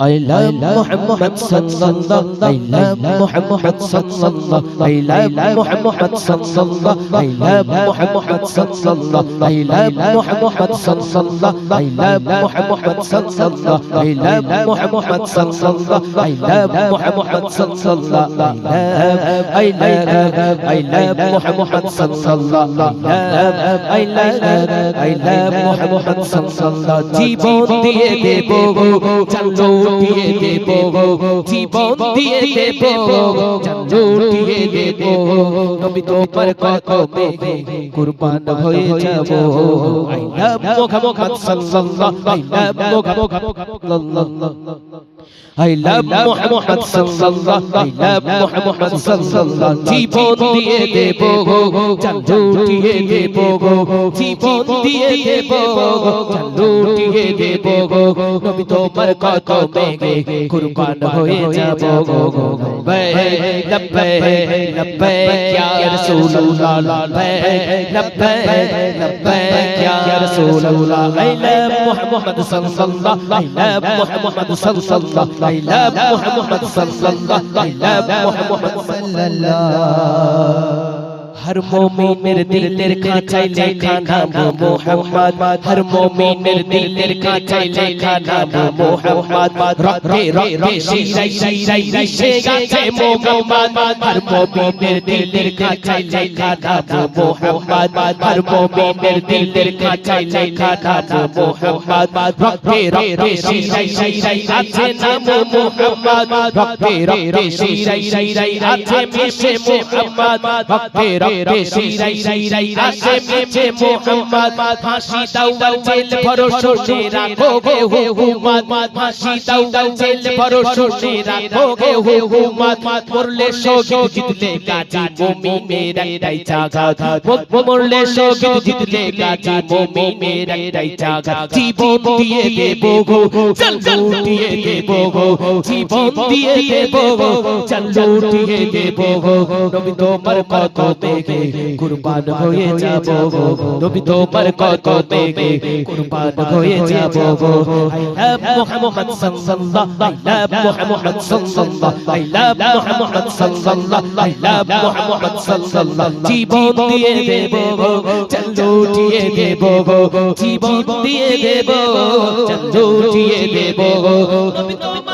I love Muhammad sallallahu I love Muhammad sallallahu I love Muhammad sallallahu I love Muhammad sallallahu I love Muhammad sallallahu I love Muhammad sallallahu I love Muhammad sallallahu I love Muhammad sallallahu I love I love Muhammad sallallahu I love I love Muhammad sallallahu জীবন দিয়ে দেব চলো দিয়ে দেব জীবন দিয়ে দেব দিয়ে দেব। নবী তোমার কদমে কুরবান হয়ে যাব। আই লাভ মুহাম্মদ সাল্লাল্লাহু আই লাভ মুহাম্মদ সাল্লাল্লাহু আই লাভ মোহাম্মদ সাল্লাল্লাহ আই লাভ মোহাম্মদ সাল্লাল্লাহ জীবন দিয়ে দেব গো জান লুটিয়ে দেব গো জীবন দিয়ে দেব গো জান লুটিয়ে দেব গো নবী তোমার কদমে গে কুরবান হয়ে যাব গো গো لبیک لبیک لبیک یا رسول اللہ لبیک لبیک لبیک یا رسول اللہ ای لب محمد صلی اللہ ای لب محمد صلی اللہ الله ليلى محمد صلى الله ليلى محمد صلى الله हर मोमिनर दिल दिल का चाय खाचाइले खाना वो मोहम्मद हर मोमिन दिलेर खाचाइले खाना रे मोहम्मद रक्ते रक्ते शीशे शीशे शीशे गाचे मोहम्मद हर मोमिन दिलेर खाचाइले खाना वो मोहम्मद हर मोमिन दिलेर खाचाइले खाना रे रे रक्ते रक्ते शीशे शीशे गाचे नाम मोहम्मद रक्ते रक्ते शीशे शीशे गाचे मिशे मोहम्मद रे रक्ते रखे রক্তে শিরাই শিরাই আসে মেছে মোহাম্মদ ফাঁসি দাও দাও জেল ভরসে রাখো গে হুকুমত ফাঁসি দাও দাও জেল ভরসে রাখো গে হুকুমত মরলে শহীদ জিতলে গাজী মুমিনের একটাই জাগাত মরলে শহীদ জিতলে গাজী মুমিনের একটাই জাগাত জীবন দিয়ে দেব গো চল লুটিয়ে দেব গো জীবন দিয়ে দেব গো চল লুটিয়ে দেব গো নবী তোমার কত দেখে কুরবান হয়ে যাব। গো নবী তোমার কত দেখে কুরবান হয়ে যাব। গো আই লাভ মুহাম্মদ সাল্লাল্লাহু আই লাভ মুহাম্মদ সাল্লাল্লাহু আই লাভ মুহাম্মদ সাল্লাল্লাহু আই লাভ মুহাম্মদ সাল্লাল্লাহু জীবন দিয়ে দেব চলো দিয়ে দেব জীবন দিয়ে দেব চলো দিয়ে দেব। নবী তোমার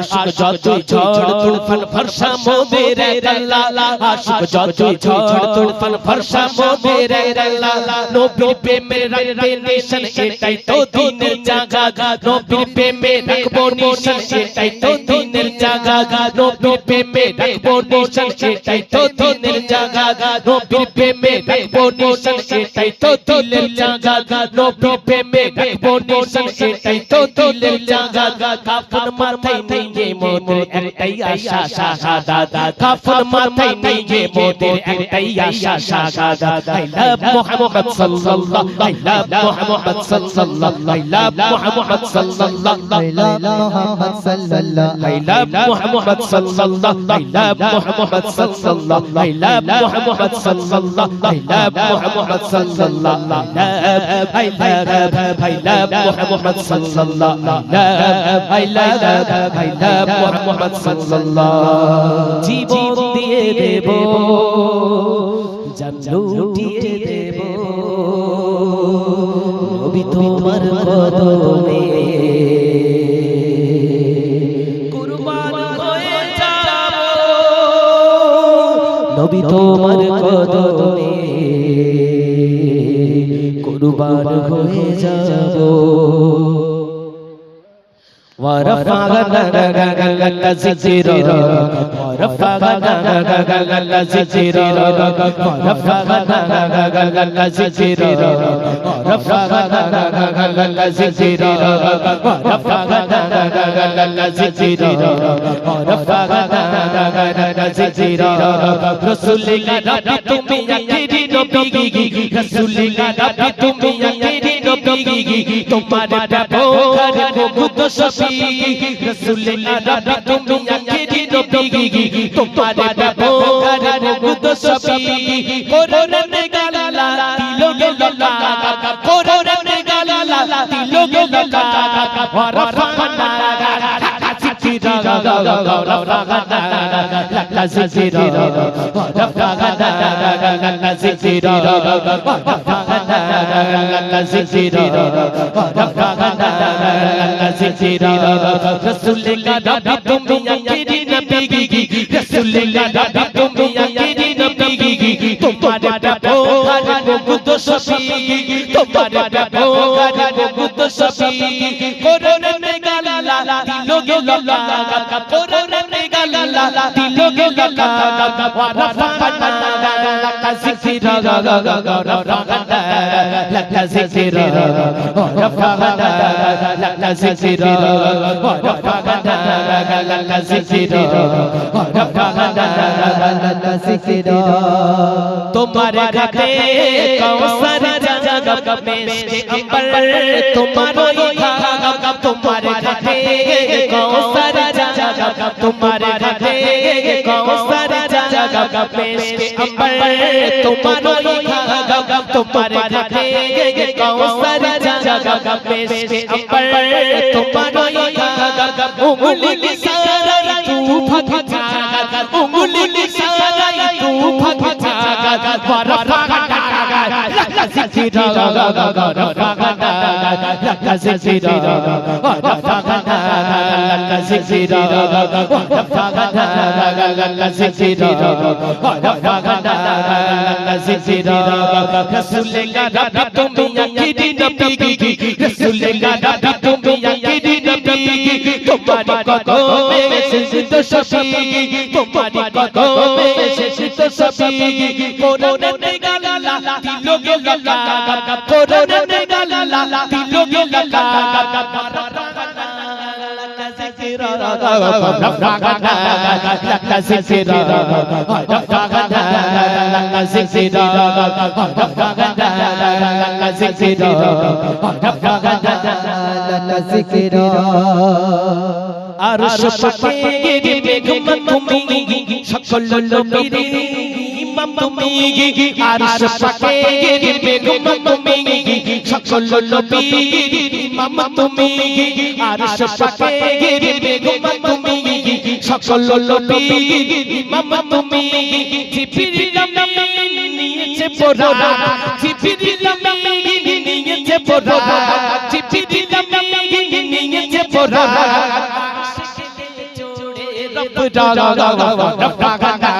आशिक जातु झड़ तुड़फन फरसा मो मेरे रल्ला आशिक जातु झड़ तुड़फन फरसा मो मेरे रल्ला नो बिल पे मेरे रब नेशन तो एटाई तो दीने जागा। नो बिल पे मेरे रब नेशन एटाई तो, तो জাগা নবীর প্রেমে ডাকবো নিশান সেটাই তো দিনের জাগা নবীর প্রেমে ডাকবো নিশান সেটাই তো দিলের জাগা নবীর প্রেমে ডাকবো নিশান সেটাই তো দিলের জাগা কাফন মাথায় নিয়ে মোদের একটাই আশা শাশা দাদা কাফন মাথায় নিয়ে মোদের একটাই আশা শাশা দাদা আই লাভ মুহাম্মদ সাল্লাল্লাহ আই লাভ মুহাম্মদ সাল্লাল্লাহ আই লাভ মুহাম্মদ সাল্লাল্লাহ I love Muhammad সাল্লাল্লাহ I love Muhammad sallallahu I love Muhammad sallallahu I love Muhammad sallallahu I love Muhammad sallallahu I love I love Muhammad sallallahu I love I love Muhammad sallallahu জীবন দিয়ে দেব জান লুটিয়ে দেব নবী তোমার কদমে নবী তোমার কদমে কুরবান হয়ে যাব ورفعنا ذكرك ورفعنا ذكرك ورفعنا ذكرك ورفعنا ذكرك ورفعنا ذكرك ورفعنا জিকির। রসুল কা নবী তুমি আখিরি নবী রসুল কা নবী তুমি আখিরি নবী তোমার ব্যবহার মুগ্ধ সবি রসুল কা নবী তুমি আখিরি নবী তোমার ব্যবহার মুগ্ধ সবি করুণ গালা দিল গলা করুণ গালা দিল গলা রফা রফা রফা ওয়ারফানা তোমার ব্যবহার মুগ্ধ সবি তোমার ব্যবহার দিলো গেলা गब गब में से अंबर तुम रोई खा गब गब तुम्हारे घटे कौसर जा गब गब तुम्हारे घटे कौसर जा गब गब में से अंबर तुम रोई खा गब गब तुम्हारे घटे कौसर जा गब गब में से अंबर तुम रोई खा गब गब उंगली सारा तू फक जा गब उंगली सारा तू फक जा गब তোমারি কদমে শিশিত সবি তোমারি কদমে শিশিত সবি কোরআন গালা দিল लगा कोरोना ने गला दिलों में लगा আর সকল লোকের तुमीगी अरश पकेगी बेगम तुमीगी शकुल बीगी मम तुमीगी अरश पकेगी बेगम तुमीगी शकुल बीगी मम तुमीगी। जिपिरी नमीन नीचे बोरा जिपिरी नमीन नीचे बोरा जिपिरी नमीन नीचे बोरा। रब डाला रब डाला।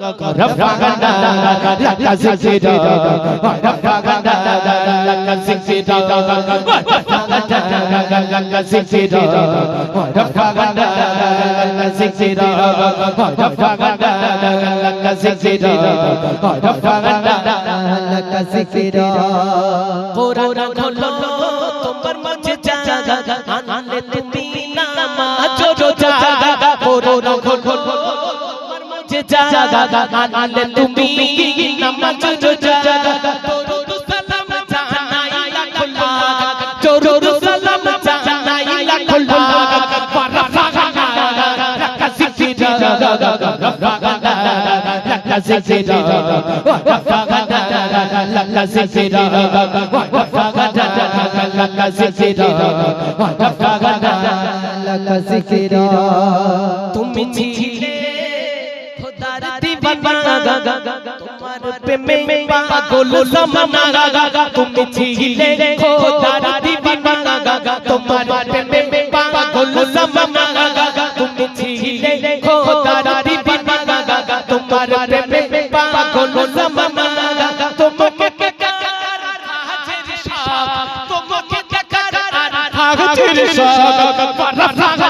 رفعنا لك سجدا رفعنا لك سجدا رفعنا لك سجدا رفعنا لك سجدا رفعنا لك سجدا رفعنا لك سجدا قرآن کھولو تم پر مسجد মাঝে তুমি নামাজ জাগা দরুদ সালাম জানাই লাখ লাখ দরুদ সালাম জানাই লাখ লাখ पागल समना गागा तुम झीले खोदा दीवाना गागा तुम्हारे पे में पागल समना गागा तुम झीले खोदा दीवाना गागा तुम्हारे पे में पागल समना गागा तुम के ककरार हाजिर शाह तुम के ककरार हाजिर शाह